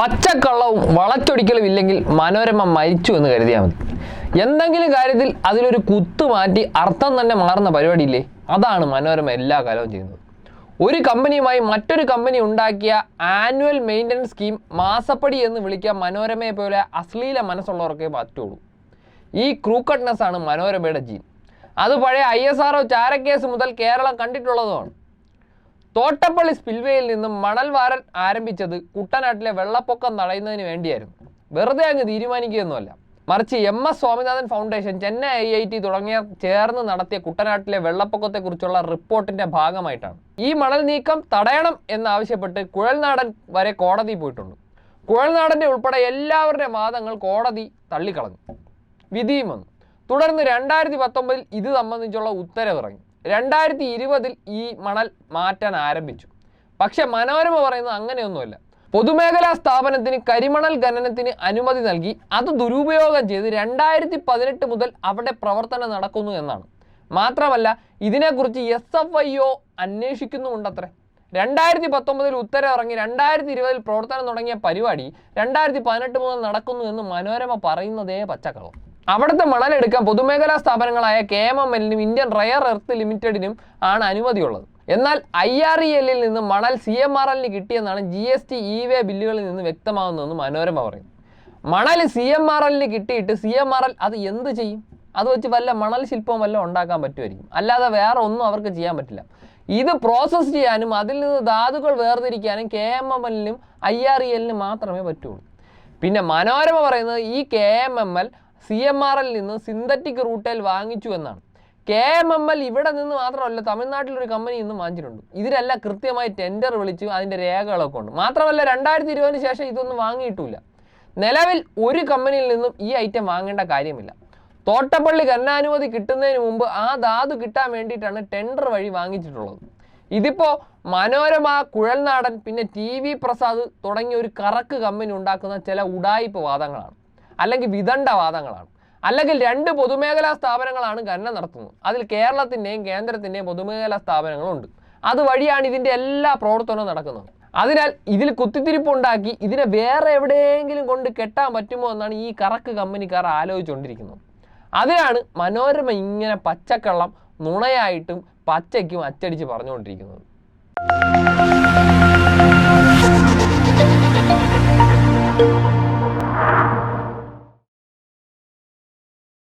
പച്ചക്കള്ളവും വളച്ചൊടിക്കലും ഇല്ലെങ്കിൽ മനോരമ മരിച്ചു എന്ന് കരുതിയാൽ മതി. എന്തെങ്കിലും കാര്യത്തിൽ അതിലൊരു കുത്തു മാറ്റി അർത്ഥം തന്നെ മാറുന്ന പരിപാടിയില്ലേ? അതാണ് മനോരമ എല്ലാ കാലവും ചെയ്യുന്നത്. ഒരു കമ്പനിയുമായി മറ്റൊരു കമ്പനി ഉണ്ടാക്കിയ ആനുവൽ മെയിന്റനൻസ് സ്കീം മാസപ്പടി എന്ന് വിളിക്കാൻ മനോരമയെ പോലെ അശ്ലീല മനസ്സുള്ളവർക്കേ പറ്റുള്ളൂ. ഈ ക്രൂക്കട്ട്നെസ് ആണ് മനോരമയുടെ ജീൻ. അത് പഴയ ഐ എസ് ആർ ചാരക്കേസ് മുതൽ കേരളം കണ്ടിട്ടുള്ളതുമാണ്. തോട്ടപ്പള്ളി സ്പിൽവേയിൽ നിന്നും മണൽ വാരൻ ആരംഭിച്ചത് കുട്ടനാട്ടിലെ വെള്ളപ്പൊക്കം തടയുന്നതിന് വേണ്ടിയായിരുന്നു. വെറുതെ അങ്ങ് തീരുമാനിക്കുകയൊന്നുമല്ല. മറിച്ച് M S Swaminathan foundation Chennai I I T തുടങ്ങിയ ചേർന്ന് നടത്തിയ കുട്ടനാട്ടിലെ വെള്ളപ്പൊക്കത്തെക്കുറിച്ചുള്ള റിപ്പോർട്ടിന്റെ ഭാഗമായിട്ടാണ്. ഈ മണൽ നീക്കം തടയണം എന്നാവശ്യപ്പെട്ട് കുഴൽനാടൻ വരെ കോടതി പോയിട്ടുണ്ട്. കുഴൽനാടന്റെ ഉൾപ്പെടെ എല്ലാവരുടെയും വാദങ്ങൾ കോടതി തള്ളിക്കളഞ്ഞു. വിധിയും വന്നു. തുടർന്ന് രണ്ടായിരത്തി പത്തൊമ്പതിൽ ഇത് സംബന്ധിച്ചുള്ള ഉത്തരവിറങ്ങി. രണ്ടായിരത്തി ഇരുപതിൽ ഈ മണൽ മാറ്റാൻ ആരംഭിച്ചു. പക്ഷെ മനോരമ പറയുന്നത് അങ്ങനെയൊന്നുമല്ല. പൊതുമേഖലാ സ്ഥാപനത്തിന് കരിമണൽ ഖനനത്തിന് അനുമതി നൽകി അത് ദുരുപയോഗം ചെയ്ത് രണ്ടായിരത്തി പതിനെട്ട് മുതൽ അവിടെ പ്രവർത്തനം നടക്കുന്നു എന്നാണ്. മാത്രമല്ല ഇതിനെക്കുറിച്ച് എസ് എഫ് ഐ ഒ അന്വേഷിക്കുന്നുമുണ്ടത്രേ. രണ്ടായിരത്തി പത്തൊമ്പതിൽ ഉത്തരവിറങ്ങി രണ്ടായിരത്തി ഇരുപതിൽ പ്രവർത്തനം തുടങ്ങിയ പരിപാടി രണ്ടായിരത്തി പതിനെട്ട് മുതൽ നടക്കുന്നു എന്ന് മനോരമ പറയുന്നതേ പച്ചക്കള്ളം. അവിടുത്തെ മണലെടുക്കാൻ പൊതുമേഖലാ സ്ഥാപനങ്ങളായ കെ എം എം എല്ലിനും ഇന്ത്യൻ റയർ എർത്ത് ലിമിറ്റഡിനും ആണ് അനുമതിയുള്ളത്. എന്നാൽ ഐ ആർ ഇ എല്ലിൽ നിന്ന് മണൽ സി എം ആർ എല്ലിന് കിട്ടിയെന്നാണ് G S T E way ബില്ലുകളിൽ നിന്ന് വ്യക്തമാകുന്നതെന്ന് മനോരമ പറയുന്നു. മണൽ സി എം ആർ എല്ലിന് കിട്ടിയിട്ട് സി എം ആർ എൽ അത് എന്ത് ചെയ്യും? അത് വെച്ച് വല്ല മണൽ ശില്പവും വല്ല ഉണ്ടാക്കാൻ പറ്റുമായിരിക്കും. അല്ലാതെ വേറെ ഒന്നും അവർക്ക് ചെയ്യാൻ പറ്റില്ല. ഇത് പ്രോസസ്സ് ചെയ്യാനും അതിൽ നിന്ന് ധാതുക്കൾ വേർതിരിക്കാനും കെ എം എം എല്ലിനും ഐ ആർ ഇ എല്ലിനും മാത്രമേ പറ്റുള്ളൂ. പിന്നെ മനോരമ പറയുന്നത് ഈ K M M L C M R L നിന്ന് സിന്തറ്റിക് റൂട്ടേൽ വാങ്ങിച്ചു എന്നാണ്. കെ എം എം എൽ ഇവിടെ നിന്ന് മാത്രമല്ല തമിഴ്നാട്ടിലൊരു കമ്പനി ഇന്നും വാങ്ങിച്ചിട്ടുണ്ട്. ഇതിനെല്ലാം കൃത്യമായി ടെൻഡർ വിളിച്ചു അതിന്റെ രേഖകളൊക്കെ ഉണ്ട്. മാത്രമല്ല രണ്ടായിരത്തി ഇരുപതിന് ശേഷം ഇതൊന്നും വാങ്ങിയിട്ടില്ല. നിലവിൽ ഒരു കമ്പനിയിൽ നിന്നും ഈ ഐറ്റം വാങ്ങേണ്ട കാര്യമില്ല. തോട്ടപ്പള്ളി ഖനനാനുമതി കിട്ടുന്നതിന് മുമ്പ് ആ ധാതു കിട്ടാൻ വേണ്ടിയിട്ടാണ് ടെൻഡർ വഴി വാങ്ങിച്ചിട്ടുള്ളത്. ഇതിപ്പോൾ മനോരമ കുഴൽനാടൻ പിന്നെ ടി വി പ്രസാദ് തുടങ്ങിയ ഒരു കറക്ക് കമ്പനി ഉണ്ടാക്കുന്ന ചില ഉടായിപ്പ് വാദങ്ങളാണ്. അല്ലെങ്കിൽ വിദണ്ഡവാദങ്ങളാണ്. അല്ലെങ്കിൽ രണ്ട് പൊതുമേഖലാ സ്ഥാപനങ്ങളാണ് ഖനനം നടത്തുന്നത്. അതിൽ കേരളത്തിന്റെയും കേന്ദ്രത്തിന്റെയും പൊതുമേഖലാ സ്ഥാപനങ്ങളുണ്ട്. അതുവഴിയാണ് ഇതിന്റെ എല്ലാ പ്രവർത്തനവും നടക്കുന്നത്. അതിനാൽ ഇതിൽ കുത്തിത്തിരിപ്പുണ്ടാക്കി ഇതിനെ വേറെ എവിടെയെങ്കിലും കൊണ്ട് കെട്ടാൻ പറ്റുമോ എന്നാണ് ഈ കറക്ക് കമ്പനിക്കാർ ആലോചിച്ചുകൊണ്ടിരിക്കുന്നത്. അതിനാണ് മനോരമ ഇങ്ങനെ പച്ചക്കള്ളം നുണയായിട്ടും പച്ചയ്ക്കും അച്ചടിച്ച് പറഞ്ഞുകൊണ്ടിരിക്കുന്നത്.